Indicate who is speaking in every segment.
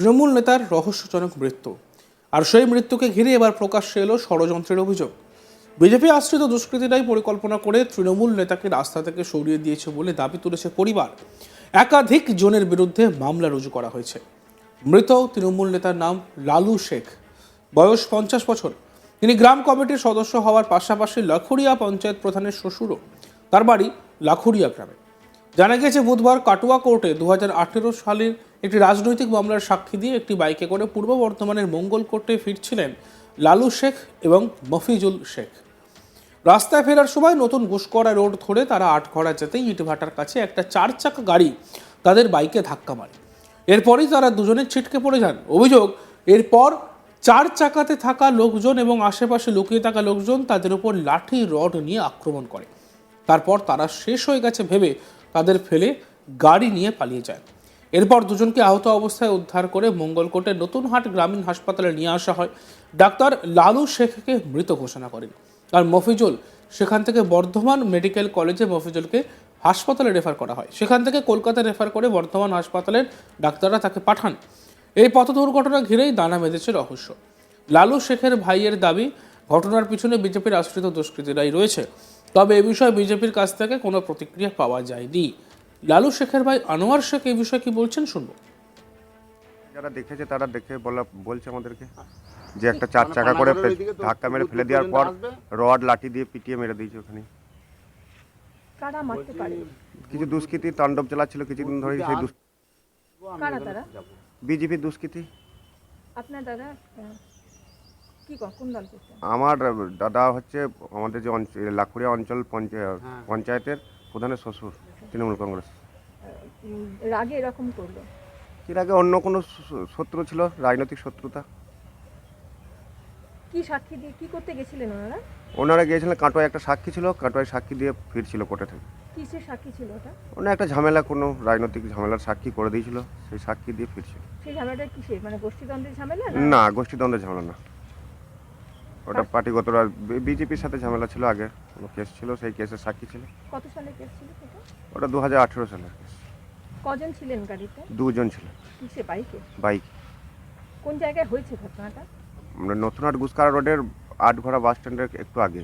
Speaker 1: তৃণমূল নেতার রহস্যজনক মৃত্যু। আর সেই মৃত্যুকে ঘিরে এবার প্রকাশ্যে এলো ষড়যন্ত্রের অভিযোগ। বিজেপি আশ্রিত দুষ্কৃতীরাই পরিকল্পনা করে তৃণমূল নেতাকে রাস্তা থেকে সরিয়ে দিয়েছে বলে দাবি তুলেছে পরিবার। একাধিক জনের বিরুদ্ধে মামলা রুজু করা হয়েছে। মৃত তৃণমূল নেতার নাম লালু শেখ। বয়স পঞ্চাশ বছর। তিনি গ্রাম কমিটির সদস্য হওয়ার পাশাপাশি লাখুরিয়া পঞ্চায়েত প্রধানের শ্বশুরও। তার বাড়ি লাখুরিয়া গ্রামে। জানা গেছে বুধবার কাটুয়া কোর্টে দু হাজার আঠেরো সালের একটি রাজনৈতিক মামলার সাক্ষী দিয়ে একটি বাইকে করে পূর্ব বর্ধমানের মঙ্গল কোর্টে ফিরছিলেন লালু শেখ এবং মফিজুল শেখ। রাস্তায় ফেরার সময় নতুন ঘুষকরা রোড ধরে তারা আটঘরা যেতেই ইটভাটার কাছে একটা চার চাকা গাড়ি তাদের বাইকে ধাক্কা মারে। এরপরই তারা দুজনে ছিটকে পড়ে যান। অভিযোগ, এরপর চার চাকাতে থাকা লোকজন এবং আশেপাশে লুকিয়ে থাকা লোকজন তাদের উপর লাঠি, রড নিয়ে আক্রমণ করে। তারপর তারা শেষ হয়ে গেছে ভেবে তাদের ফেলে গাড়ি নিয়ে পালিয়ে যায়। এরপর দুজনকে আহত অবস্থায় উদ্ধার করে মঙ্গলকোটের নতুনহাট গ্রামীণ হাসপাতালে নিয়ে আসা হয়। ডাক্তার লালু শেখকে মৃত ঘোষণা করেন। আর মফিজুল, সেখান থেকে বর্ধমান মেডিকেল কলেজে মফিজুলকে হাসপাতালে রেফার করা হয়। সেখান থেকে কলকাতা রেফার করে বর্ধমান হাসপাতালের ডাক্তাররা তাকে পাঠান। এই পথ দুর্ঘটনা ঘিরেই দানা বেঁধেছে রহস্য। লালু শেখের ভাইয়ের দাবি, ঘটনার পিছনে বিজেপির আশ্রিত দুষ্কৃতীরাই রয়েছে। তবে এ বিষয়ে বিজেপির কাছ থেকে কোনো প্রতিক্রিয়া পাওয়া যায়নি। লালু শেখের ভাই আনোয়ার শেখ এই বিষয়ে কি বলছেন শুনব।
Speaker 2: যারা দেখেছে তারা দেখে বলা বলছে আমাদেরকে যে একটা চার চাকা করে ধাক্কা মেরে ফেলে দেওয়ার পর রড লাঠি দিয়ে পিটিয়ে মেরে দিয়েছে ওখানে।
Speaker 3: কারা মারতে পারে?
Speaker 2: কিছু দুষ্কৃতী তাণ্ডব চালাচ্ছিল কিছুদিন ধরে সেই
Speaker 3: কারা তারা?
Speaker 2: বিজেপি দুষ্কৃতী।
Speaker 3: আপনার দাদা আহ, কি ক- কোন দল করতেন?
Speaker 2: আমার দাদা হচ্ছে আমাদের যে অঞ্চল লাখুরিয়া অঞ্চল পঞ্চায়েত পঞ্চায়েতের প্রধানের শ্বশুর। তৃণমূল কংগ্রেস।
Speaker 3: আগে এরকম করল?
Speaker 2: এর আগে অন্য কোনো শত্রু ছিল রাজনৈতিক শত্রুতা।
Speaker 3: কি সাক্ষী দিয়ে কি করতে গেছিলেন ওনারা?
Speaker 2: ওনারা গিয়েছিলেন কাটোয়ায় একটা সাক্ষী ছিল কাটোয়ায় সাক্ষী দিয়ে ফিরছিল কোর্টে থেকে।
Speaker 3: কিসের সাক্ষী ছিল ওটা?
Speaker 2: ওনার একটা ঝামেলা কোনো রাজনৈতিক ঝামেলার সাক্ষী করে দিয়েছিল সেই সাক্ষী দিয়ে ফিরছিল।
Speaker 3: সেই ঝামেলাটা কিসের? মানে গোষ্ঠীদ্বন্দ্বের ঝামেলা
Speaker 2: না গোষ্ঠীদ্বন্দ্বের ঝামেলা না। ওটা পার্টিগত বিজেপির সাথে ঝামেলা ছিল আগে কোনো কেস ছিল সেই কেসের সাক্ষী ছিল।
Speaker 3: কত সালে কেস ছিল সেটা?
Speaker 2: ওটা দু হাজার আঠেরো সালের কেস
Speaker 3: কজন ছিলেন গাড়িতে?
Speaker 2: দুজন ছিল।
Speaker 3: কিসে? বাইকে?
Speaker 2: বাইক।
Speaker 3: কোন জায়গায় হয়েছে ঘটনাটা?
Speaker 2: আমরা নতুনহাট গুসকারা রোডের আটঘরা বাস স্ট্যান্ডের একটু আগে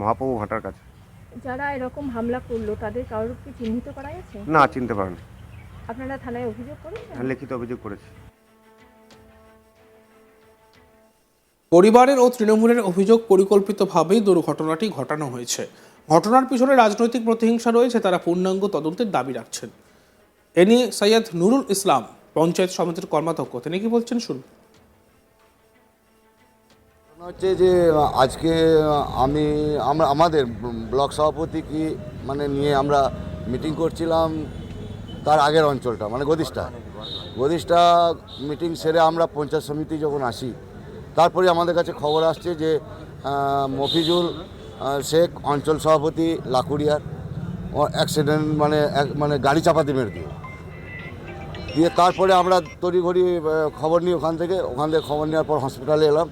Speaker 2: মহাপ্রভু ভাটার কাছে।
Speaker 3: যারা এরকম হামলা করল তাদের কারোর কি চিহ্নিত করা গেছে
Speaker 2: না চিনতে পারেন।
Speaker 3: আপনারা থানায় অভিযোগ করেন
Speaker 2: লিখিত অভিযোগ করেছি।
Speaker 1: পরিবারের ও তৃণমূলের অভিযোগ পরিকল্পিতভাবেই দুর্ঘটনাটি ঘটানো হয়েছে। ঘটনার পিছনে রাজনৈতিক প্রতিহিংসা রয়েছে, তারা পূর্ণাঙ্গ তদন্তের দাবি রাখছেন। এ নিয়ে সৈয়দ নুরুল ইসলাম, পঞ্চায়েত সমিতির কর্মাধ্যক্ষ, তিনি কি বলছেন শুনুন।
Speaker 4: হচ্ছে যে, আজকে, আমি, আমরা, আমাদের ব্লক সভাপতি কি মানে নিয়ে আমরা মিটিং করছিলাম তার আগের অঞ্চলটা মানে গদিষ্ঠা। গদিষ্ঠা মিটিং সেরে আমরা পঞ্চায়েত সমিতি যখন আসি তারপরে আমাদের কাছে খবর আসছে যে মফিজুল শেখ অঞ্চল সভাপতি লাকুড়িয়ার অ্যাক্সিডেন্ট মানে এক- মানে গাড়ি চাপাতে মেরে দিয়ে দিয়ে তারপরে আমরা তড়িঘড়ি খবর নিই ওখান থেকে। ওখান থেকে খবর নেওয়ার পর হসপিটালে এলাম।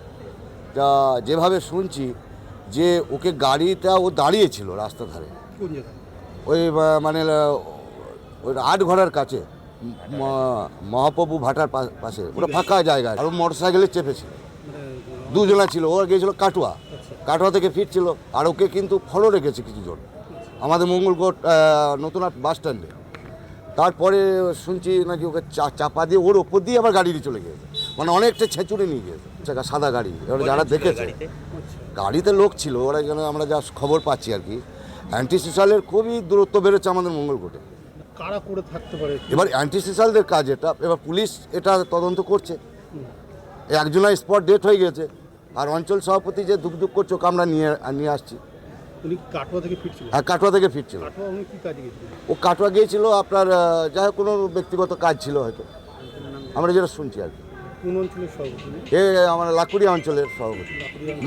Speaker 4: তা যেভাবে শুনছি যে ওকে গাড়িটা ও দাঁড়িয়েছিল রাস্তা ধারে ওই মানে ওই আট ঘোড়ার কাছে মহাপ্রভু ভাটার পাশে। ওটা ফাঁকা জায়গা। আর ও মোটর সাইকেলে চেপেছিল। দুজনা ছিল ওরা গিয়েছিল কাটুয়া। কাটুয়া থেকে ফিরছিল আর ওকে কিন্তু ফলো রেখেছে কিছুজন। আমাদের মঙ্গলকোট আহ, নতুন বাস স্ট্যান্ডে। তারপরে শুনছি নাকি ওকে চা- চাপা দিয়ে ওর ওপর দিয়ে আবার গাড়ি নিয়ে চলে গিয়েছে। মানে অনেকটা ছেঁচুড়ে নিয়ে গিয়েছে। চাকা সাদা গাড়ি। এবার যারা দেখেছে গাড়িতে? লোক ছিল ওরা যেন আমরা যা খবর পাচ্ছি আর কি। অ্যান্টি সোশ্যালের খুবই দূরত্ব বেড়েছে আমাদের মঙ্গলকোটে
Speaker 5: কারা করে থাকতে পারে?
Speaker 4: এবার অ্যান্টি সোশ্যালদের কাজ এটা। এবার পুলিশ এটা তদন্ত করছে। একজনের স্পট ডেট হয়ে গেছে। আর অঞ্চল সভাপতি যে দুঃখ দুঃখ ওকে আমরা নিয়ে নিয়ে আসছি।
Speaker 5: উনি কাটোয়া থেকে ফিরছিল
Speaker 4: আর কাটোয়া থেকে ফিরছিল ও কাটোয়া গিয়েছিল আপনার হোক কোনো ব্যক্তিগত কাজ ছিল হয়তো। আমরা যেটা শুনছি আর কি।
Speaker 5: কোন অঞ্চলের সভাপতি?
Speaker 4: এ আমার লাকুড়িয়া অঞ্চলের সভাপতি।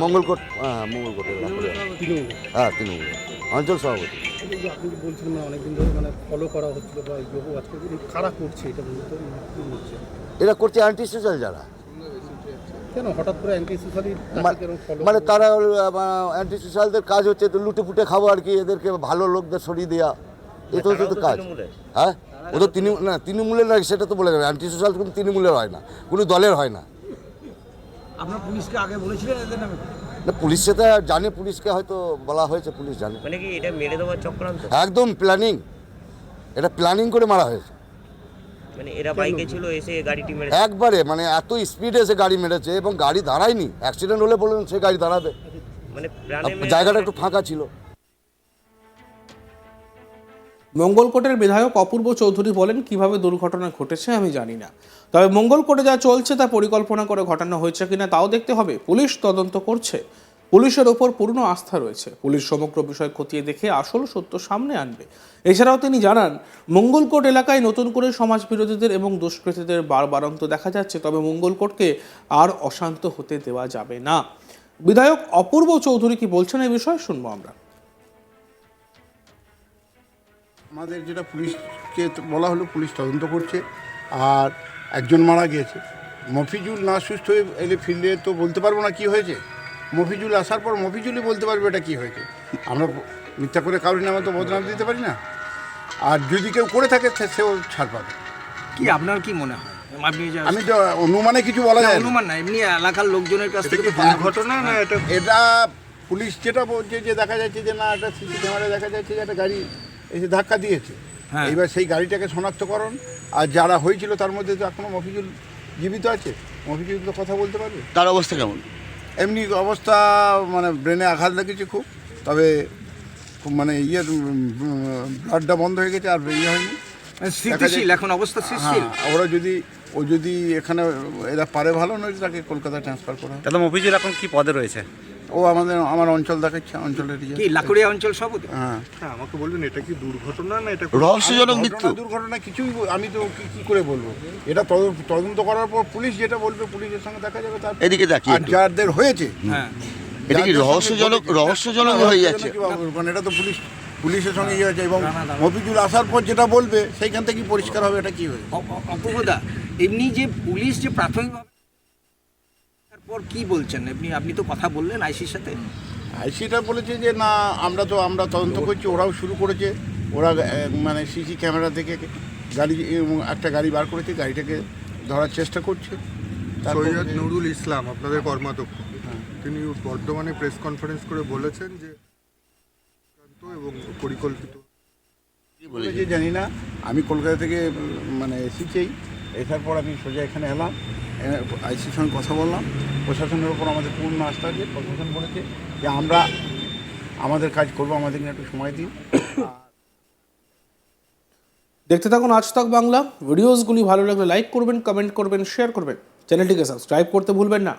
Speaker 4: মঙ্গলকোট হ্যাঁ মঙ্গলকোটের লাকুড়িয়া। হ্যাঁ তৃণমূল। অঞ্চল সভাপতি।
Speaker 5: আপনি বলছিলেন অনেকদিন ধরে মানে ফলো করা হচ্ছিল বা করছে এটা
Speaker 4: করছে অ্যান্টি সোশ্যাল যারা।
Speaker 5: কেন? হঠাৎ করে অ্যান্টি সোশ্যালি
Speaker 4: মানে তারা অ্যান্টি সোশ্যালদের কাজ হচ্ছে তো লুটে পুটে খাব আর কি এদেরকে ভালো লোকদের সরিয়ে দেওয়া এটা হচ্ছে তো কাজ। হ্যাঁ? ও তো তৃণমূল না তৃণমূলের নয় সেটা তো বলে যাবে। অ্যান্টি সোশ্যাল কোনো তৃণমূলের হয় না কোনো দলের হয় না।
Speaker 6: আপনার পুলিশকে আগে বলেছিলেন এদের নামে?
Speaker 4: না পুলিশ সেটা জানে পুলিশকে হয়তো বলা হয়েছে পুলিশ জানে।
Speaker 7: মানে কি এটা মেরে দেওয়ার চক্রান্ত?
Speaker 4: একদম প্ল্যানিং এটা প্ল্যানিং করে মারা হয়েছে।
Speaker 7: মানে এরা বাইকে ছিল এসে গাড়িটি মেরে
Speaker 4: একবারে মানে এত স্পিডে এসে গাড়ি মেরেছে এবং গাড়ি দাঁড়ায়নি। অ্যাক্সিডেন্ট হলে বললেন সে গাড়ি দাঁড়াবে।
Speaker 7: মানে
Speaker 4: জায়গাটা একটু ফাঁকা ছিল।
Speaker 1: মঙ্গলকোটের বিধায়ক অপূর্ব চৌধুরী বলেন কীভাবে দুর্ঘটনা ঘটেছে আমি জানি না। তবে মঙ্গলকোটে যা চলছে তা পরিকল্পনা করে ঘটানো হয়েছে কিনা তাও দেখতে হবে। পুলিশ তদন্ত করছে। পুলিশের ওপর পূর্ণ আস্থা রয়েছে। পুলিশ সমগ্র বিষয় খতিয়ে দেখে আসল সত্য সামনে আনবে। এছাড়াও তিনি জানান, মঙ্গলকোট এলাকায় নতুন করে সমাজ বিরোধীদের এবং দুষ্কৃতীদের বারবারন্ত দেখা যাচ্ছে, তবে মঙ্গলকোটকে আর অশান্ত হতে দেওয়া যাবে না। বিধায়ক অপূর্ব চৌধুরী কি বলছেন এই বিষয়ে শুনব আমরা।
Speaker 8: আমাদের যেটা পুলিশকে বলা হলো, পুলিশ তদন্ত করছে আর একজন মারা গিয়েছে। মফিজুল না সুস্থ হয়ে এলে ফিরলে তো বলতে পারব না কি হয়েছে। মফিজুল আসার পর মফিজুলই বলতে পারবে এটা কি হয়েছে। আমরা মিথ্যা করে কারোর নামে তো বদনাম দিতে পারি না। আর যদি কেউ করে থাকে সেও ছাড় পাবে।
Speaker 6: কি আপনার কি মনে হয়? আপনি
Speaker 8: আমি তো অনুমানে কিছু বলা যায়
Speaker 6: অনুমান না এমনি এলাকার লোকজনের কাছ থেকে
Speaker 8: ঘটনা না এটা এটা পুলিশ যেটা বলছে যে দেখা যাচ্ছে যে না একটা সিসি ক্যামেরায় দেখা যাচ্ছে যে একটা গাড়ি এসে ধাক্কা দিয়েছে।
Speaker 6: হ্যাঁ।
Speaker 8: এইবার সেই গাড়িটাকে শনাক্তকরণ। আর যারা হয়েছিল তার মধ্যে তো এখনও মফিজুল জীবিত আছে। মফিজুল তো কথা বলতে পারবে?
Speaker 4: তার অবস্থা কেমন?
Speaker 8: এমনি অবস্থা মানে ব্রেনে আঘাত লেগেছে খুব তবে খুব মানে ইয়ে ব্লাডটা বন্ধ হয়ে গেছে আর ইয়ে হয়নি।
Speaker 6: মানে স্থিতিশীল এখন অবস্থা স্থিতিশীল।
Speaker 8: হ্যাঁ ওরা যদি ও যদি এখানে এরা পারে ভালো নয় তাকে কলকাতায় ট্রান্সফার করা হয়।
Speaker 9: অভিজিৎ এখন কি পদে রয়েছে?
Speaker 8: ও আমাদের আমার অঞ্চল দেখাচ্ছে অঞ্চলের ইয়ে।
Speaker 6: কি লাকুড়িয়া অঞ্চল সভাপতি
Speaker 8: হ্যাঁ।
Speaker 10: আমাকে বলবেন এটা কি দুর্ঘটনা না এটা
Speaker 4: রহস্যজনক মৃত্যু।
Speaker 8: দুর্ঘটনা কিছুই আমি তো কি কি করে বলব? এটা তদ- তদন্ত করার পর পুলিশ যেটা বলবে পুলিশের সঙ্গে দেখা যাবে তার
Speaker 4: এদিকে তাকিয়ে
Speaker 8: আর যাদের হয়েছে।
Speaker 6: হ্যাঁ
Speaker 4: এটা কি রহস্যজনক রহস্যজনক হয়ে যাচ্ছে?
Speaker 8: কারণ এটা তো পুলিশ পুলিশের সঙ্গে ইয়ে হয়েছে এবং মফিজুল আসার পর যেটা বলবে সেইখান থেকে পরিষ্কার হবে এটা কি হয়েছে
Speaker 6: অপূর্বদা এমনি যে পুলিশ যে প্রাথমিকভাবে তারপর কি বলছেন? আপনি আপনি তো কথা বললেন আইসির সাথে।
Speaker 8: আইসিটা বলেছে যে না আমরা তো আমরা তদন্ত করছি ওরাও শুরু করেছে। ওরা মানে সিসি ক্যামেরা থেকে গাড়ি একটা গাড়ি বার করেছে গাড়িটাকে ধরার চেষ্টা করছে।
Speaker 10: সৈয়দ নুরুল ইসলাম আপনাদের কর্মাধ্যক্ষ তিনি বর্ধমানে প্রেস কনফারেন্স করে বলেছেন যে এবং পরিকল্পিত।
Speaker 8: বলেছে জানি না। আমি কলকাতা থেকে মানে এসেছি। এসার পর আমি সোজা এখানে এলাম। আইসির সঙ্গে কথা বললাম। প্রশাসনের ওপর আমাদের পূর্ণ আস্থা আছে। প্রশাসন বলেছে যে আমরা আমাদের কাজ করব আমাদেরকে একটু সময় দিন।
Speaker 1: দেখতে থাকুন আজ তাক বাংলা। ভিডিওসগুলি ভালো লাগলে লাইক করবেন, কমেন্ট করবেন, শেয়ার করবেন। চ্যানেলটিকে সাবস্ক্রাইব করতে ভুলবেন না।